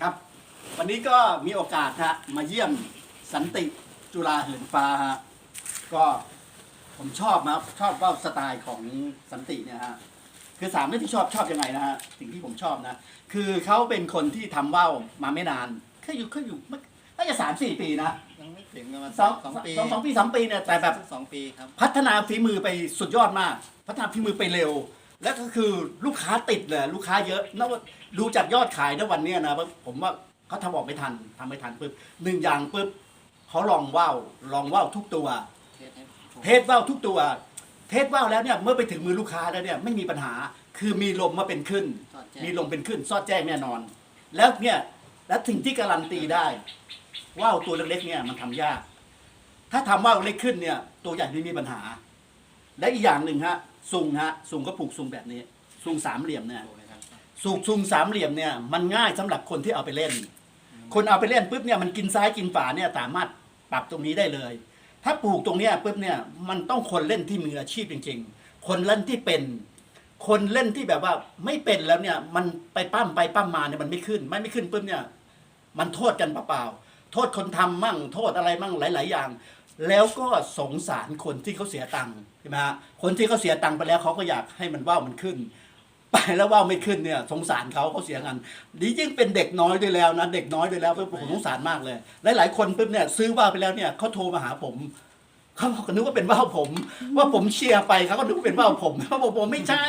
ครับ วันนี้ก็มีโอกาสฮะมาเยี่ยมสันติจุฬาเหินฟ้าฮะก็ผมชอบนะครับชอบว่าสไตล์ของสันติเนี่ยฮะคือสามเรื่องที่ชอบชอบยังไงนะฮะสิ่งที่ผมชอบนะ คือเขาเป็นคนที่ทำว่าวมาไม่นานแค่อยู่แค่อยู่ไม่น่าจะสามสี่ปีนะยังไม่ถึงประมาณสองสองปีสองสองปีสามปีเนี่ยแต่แบบสองปีครับพัฒนาฝีมือไปสุดยอดมาก พัฒนาฝีมือไปเร็ว และก็คือลูกค้าติดเลยลูกค้าเยอะนะว่าดูจากยอดขายในวันเนี้ยนะผมว่าเขาทำออกไม่ทันทำไม่ทันปุ๊บหนึ่งอย่างปุ๊บเขาลองว่าวลองว่าวทุกตัวเทสให้ผมเทสว่าวทุกตัว เทสว่าวแล้วเนี่ยเมื่อไปถึงมือลูกค้าแล้วเนี่ยไม่มีปัญหาคือมีลมมาเป็นขึ้น สอดแจ้ง มีลมเป็นขึ้นซอดแจ้งแน่นอน แล้วเนี่ยและสิ่งที่การันตีได้ ว่าวตัวเล็กๆเนี่ยมันทำยาก ถ้าทำว่าวเล็กขึ้นเนี่ยตัวใหญ่ไม่มีปัญหา และอีกอย่างหนึ่งฮะซุงฮะซุงก็ผูกซุงแบบนี้ซุงสามเหลี่ยมเนี่ยถูกเลยครับสูกซุงสามเหลี่ยมเนี่ยมันง่ายสำหรับคนที่เอาไปเล่น คนเอาไปเล่นปุ๊บเนี่ยมันกินซ้ายกินฝาเนี่ยสามารถปรับตรงนี้ได้เลย ถ้าปลูกตรงเนี้ยปุ๊บเนี่ยมันต้องคนเล่นที่มืออาชีพจริง ๆ คนเล่นที่เป็น คนเล่นที่แบบว่าไม่เป็นแล้วเนี่ยมันไปปั้มไปปั้มมาเนี่ยมันไม่ขึ้น ไม่ไม่ขึ้นปุ๊บเนี่ยมันโทษกันเปล่าๆโทษคนทำมั่ง โทษอะไรมั่งหลาย ๆ อย่าง แล้วก็สงสารคนที่เขาเสียตังค์ใช่ไหมฮะคนที่เขาเสียตังค์ไปแล้วเขาก็อยากให้มันว่าวมันขึ้น ไปแล้วว่าวไม่ขึ้นเนี่ยสงสารเขาเขาเสียเงินดียิ่งเป็นเด็กน้อยด้วยแล้วนะเด็กน้อยด้วยแล้วปุ๊บผมสงสารมากเลยหลายๆคนปุ๊บเนี่ยซื้อว่าวไปแล้วเนี่ยเขาโทรมาหาผมเขาบอกนึกว่าเป็นว่าวผม ว่าผมเชียร์ไปเขาก็นึกว่าเป็นว่าวผมเขาบอกผมไม่ใช่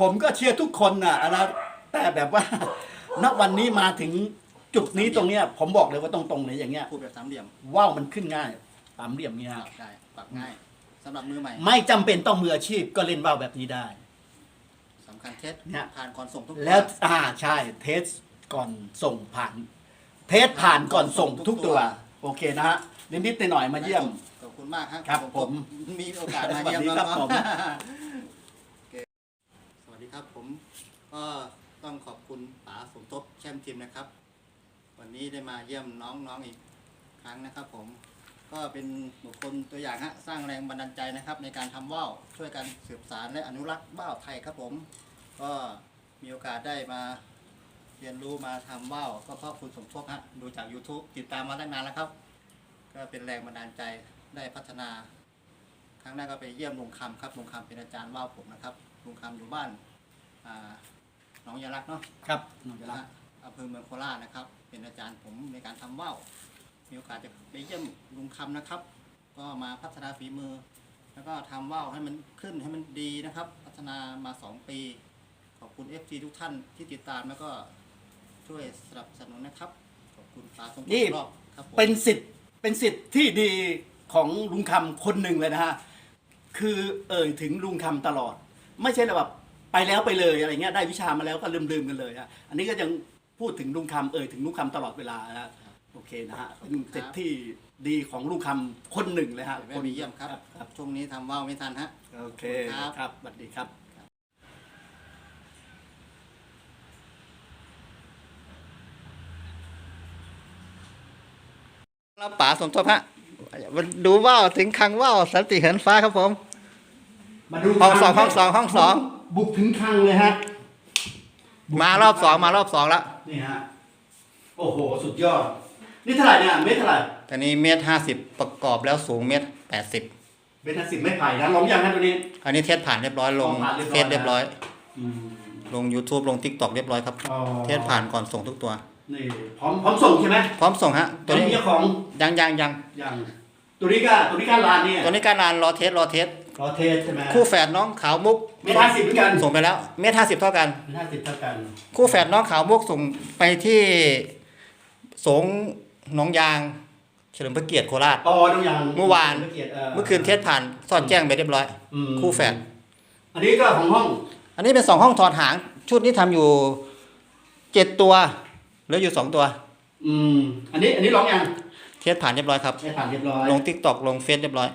ผมก็เชียร์ทุกคนน่ะนะแต่แบบว่าณวันนี้มาถึงจุดนี้ตรงเนี้ยผมบอกเลยว่าตรงๆเลยอย่างเงี้ยพูดแบบสามเหลี่ยมว่าวมันขึ้นง่าย สามเหลี่ยมเนี่ยได้ปรับง่ายสำหรับมือใหม่ไม่จำเป็นต้องมืออาชีพก็เล่นว่าวแบบนี้ได้ สำคัญเทสเนี่ย ผ่านก่อนส่งทุกแล้วอ่าใช่เทสก่อนส่งผ่าน เทสผ่านก่อนส่งทุกตัว โอเคนะฮะนิดๆหน่อยๆมาเยี่ยม ขอบคุณมากครับครับผมมีโอกาสมาเยี่ยมสวัสดีครับแล้วผมโอเคสวัสดีครับผมก็ต้องขอบคุณป๋าสมทบแชมป์ทีมนะครับ วันนี้ได้มาเยี่ยมน้องๆอีกครั้งนะครับ ผม ก็เป็นบุคคลตัวอย่างฮะสร้างแรงบันดาลใจนะครับ ในการทำว่าวช่วยกันสืบสารและอนุรักษ์ว่าวไทยครับผม ก็มีโอกาสได้มาเรียนรู้มาทำว่าวก็เพราะคุณสมทบฮะดูจาก YouTube ติดตามมาตั้งนานแล้วครับ ก็เป็นแรงบันดาลใจได้พัฒนา ครั้งแรกก็ไปเยี่ยมลุงคำครับลุงคำเป็นอาจารย์ว่าวผมนะครับลุงคำอยู่บ้านอ่าหนองยาลักเนาะครับน้องจะนะรักฮะอำเภอเมืองโคราชนะครับ เป็นอาจารย์ผมในการทำว่าว มีโอกาสจะไปเยี่ยมลุงคำนะครับ ก็มาพัฒนาฝีมือ แล้วก็ทำว่าวให้มันขึ้นให้มันดีนะครับ พัฒนามา 2 ปี ขอบคุณ FT ทุกท่านที่ติดตามแล้วก็ช่วยสนับสนุนนะครับ ขอบคุณปาสมทบนี่รอบครับผม เป็นสิทธิ์เป็นสิทธิ์ที่ดีของลุงคำคนหนึ่งเลยนะฮะ คือเอ่ยถึงลุงคำตลอด ไม่ใช่แบบไปแล้วไปเลยอะไรเงี้ยได้วิชามาแล้วก็ลืมลืมๆกันเลยฮะอันนี้ก็ยังพูดถึงลุงคำเอ่ยถึงลุงคำตลอดเวลานะฮะ โอเคนะฮะเป็นสิทธิ์ที่ดีของลุงคำคนหนึ่งเลยฮะเดี๋ยวแวะไปเยี่ยมครับครับช่วงนี้ทำว่าวไม่ทันฮะโอเคครับครับสวัสดีครับแล้วป๋าสมทบฮะมันดูว่าวถึงคังว่าวสันติเหินฟ้าครับผม มาดูห้องสองคลัห้องสองห้องสองบุกถึงคลังเลยฮะ มารอบสองมารอบสองแล้วนี่ฮะ โอ้โห สุดยอด นี่เท่าไหร่เนี่ยเมตรเท่าไหร่ตอนนี้เมตรห้าสิบประกอบแล้วสูงเมตรแปดสิบเบนสิบไม่ไผ่นะลองยังฮะตัวนี้ อันนี้เทสผ่านเรียบร้อยลงผ่านเรียบร้อย เฟซเรียบร้อย อืม ลง YouTube ลง TikTok เรียบร้อยครับ อ๋อ เทสผ่านก่อนส่งทุกตัว นี่พร้อมพร้อมส่งใช่ไหมพร้อมส่งฮะ ตัตัววนี้นี้มีเจ้าของยังยังยังยังตัวนี้ก็ตัวนี้ก็ลานเนี่ยตัวนี้การนานรอเทสรอเทส รอเทสใช่ไหมคู่แฝดน้องขาวมุก เมตรห้าสิบเหมือนกันส่งไปแล้ว เมตรห้าสิบเท่ากัน เมตรห้าสิบเท่ากันคู่แฝดน้องขาวมุกส่งไปที่สงห นองยาง เฉลิมพระเกียรติโคราชปอต้องยังเมื่อวานเกียรติเมื่อคืนเทสผ่านสอดแจ้งไปเรียบร้อยอืมคู่แฝดอันนี้ก็ของห้อง อันนี้เป็นสองห้องถอดหาง ชุดนี้ทำอยู่เจ็ดตัวเหลืออยู่สองตัว อืม อันนี้ อันนี้ร้องยังเทสผ่านเรียบร้อยครับได้ผ่านเรียบร้อยลง t ิ k t o k ลงเฟซเรียบร้อย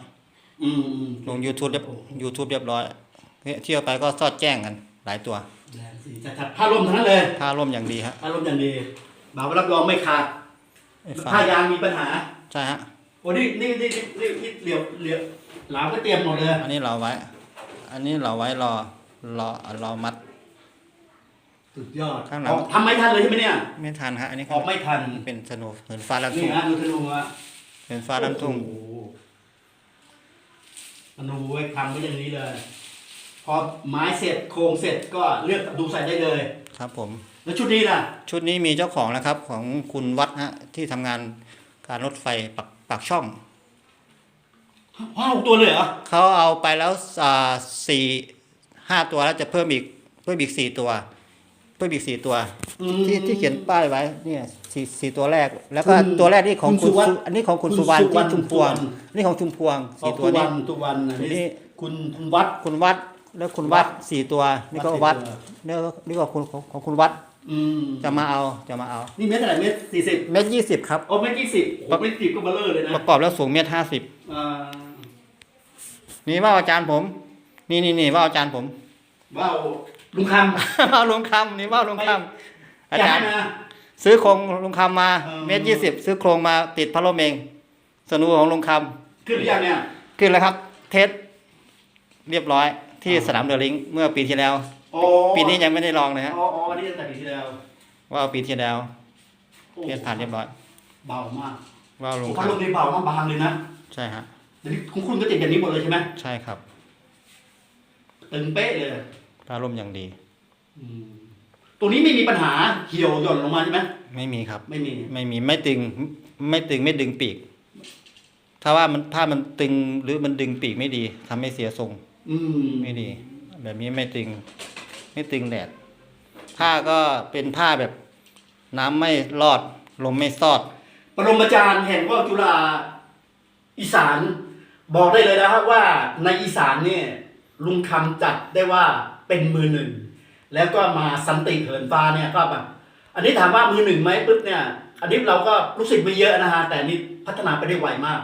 อืมอืมลง YouTube เรียบ YouTube เรียบร้อยเนี่ยเที่ยวไปก็สอดแจ้งกันหลายตัวแรงสีจัดๆผ้าร่มทั้งนั้นเลยผ้าร่มอย่างดีฮะผ้าร่มอย่างดีบ่าวรับรองไม่ขาดไอ้ฟ้า ผ้ายางมีปัญหา ใช่ฮะโอ้นี่นี่นี่นี่นี่เหลียวเหลียวหลามก็เตรียมหมดเลย อันนี้เราไว้ อันนี้เราไว้รอรอรอมัด สุดยอดข้างหลัง ออกทำไม่ทันเลยใช่ไหมเนี่ยไม่ทันฮะอันนี้ออกไม่ทัน เป็นสนุเหินฟ้าลันนี่ทุ่งนะดูธนูอะเหินฟ้าลันทุ่งโอ้โหธนูไว้ทำไว้อย่างนี้เลย พอไม้เสร็จโครงเสร็จก็เลือกดูใส่ได้เลย ครับผม แล้วชุดนี้ล่ะ ชุดนี้มีเจ้าของแล้วครับ ของคุณวัดฮะที่ทำงานการรถไฟปักปักช่องว้าวตัวเลยเหรอเขาเอาไปแล้วอ่าสี่ห้าตัวแล้วจะเพิ่มอีกเพิ่มอีกสี่ตัว เพิ่มอีกสี่ตัว อืม ที่ที่เขียนป้ายไว้เนี่ยสี่สี่ตัวแรก แล้วก็คุณตัวแรกนี่ของคุคุณณสุวรรณสุอันนี้ของคุณคุณสุวรรณสุวรรณที่ชุมพวงสุวรรณนี่ของชุมพวงอ๋อสี่ตัวตุนี้วันตุวันอันนี่นี้คุณคุณวัด คุณวัดแล้วคุณวัดสี่ตัว นี่ก็วัวัดดสี่ตัวเนี่ยนี่ก็คุณของของคุณวัด อืมจะมาเอาจะมาเอานี่เม็ดอะไรเม็ดสี่สิบเม็ดยี่สิบครับ โอ้เม็ดยี่สิบโอ้เม็ดสิบก็เบลเลอร์เลยนะประกอบแล้วสูงเมตรห้าสิบอ่านี่ว่าอาจารย์ผม นี่นี่นี่ว่าอาจารย์ผมว้าวลุงคว่าลุงคำนี่ว่าลุงคำำอาจารย์ นะซื้อโครงลุงคำมาอืมเมตรยี่สิบซื้อโครงมาติดพัดลมเองสนุของลุงคขึ้นหรือยังเนี่ยำขึ้นแล้วครับ เทสเรียบร้อยที่สนามเดอลิงเมื่อปีที่แล้ว โอ้ปีนี้ยังไม่ได้ลองเลยฮะอ๋ออ๋อนี่ตั้งแต่ปีที่แล้วว่าปีที่แล้วโอ้เทสผ่านเรียบร้อยเบามากว่าลุโอ้งพัดลมคำนี่เบามากบางเลยนะใช่ฮะเดี๋ยวนี้ของคุณก็ติดอย่างนี้หมดเลยใช่ไหมใช่ครับตึงเป๊ะเลยพัดลมอย่างดี อืมตัวนี้ไม่มีปัญหาเหี่ยวหย่อนลงมาใช่ไหมไม่มีครับ ไม่มีไม่มีไม่ตึงไม่ตึงไม่ดึงปีก ถ้าว่ามันถ้ามันตึงหรือมันดึงปีกไม่ดีทำให้เสียทรงอืมไม่ดี แบบนี้ไม่ตึง ไม่ตึงแดด ผ้าก็เป็นผ้าแบบน้ำไม่รอด ลมไม่ซอด ปรมาจารย์แห่งว่าวจุฬาอีสานบอกได้เลยนะครับว่าในอีสานเนี่ยลุงคำจัดได้ว่าเป็นมือหนึ่ง แล้วก็มาสันติเหินฟ้าเนี่ยก็แบบอันนี้ถามว่ามือหนึ่งไหมปุ๊บเนี่ย อันนี้เราก็รู้สึกไม่เยอะนะฮะแต่นนี่พัฒนาไปได้ไวมาก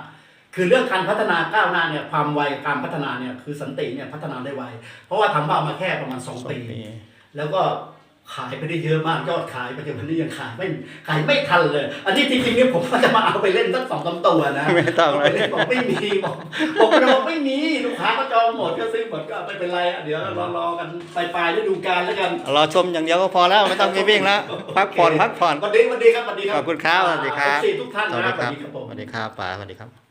คือเรื่องการพัฒนาก้าวหน้าเนี่ยความไวการพัฒนาเนี่ยคือสันติเนี่ยพัฒนาได้ไวเพราะว่าทำบ้านมาแค่ประมาณสองปีแล้วก็ขายไปได้เยอะมากยอดขายปัจจุบันนี้ยังขายไม่ขายไม่ทันเลย อันนี้จริงๆเนี่ยผมว่าจะมาเอาไปเล่นสักสองสามตัวนะไม่ต้องเอาเลไปยเล่นบอกไม่มีบอกบอกจะบอกไม่มีลูกค้าก็จองหมดก็ซื้อหมดก็ไม่เป็นไรอะเดี๋ยวรอรอกันปลายปลายฤดูกาลแล้วกันรอชมอย่างเดียวก็พอแล้วไม่ต้องไปวิ่งแล้วพักผ่อนพักผ่อนสวัสดีสวัสดีครับสวัสดีคขรัอบคุณครับสวัสดีครับอ่า FC ทุกท่านสวัสนะดีสควัรัสบดีครับผมสวัสดีครับป๋าสวัสดีครับ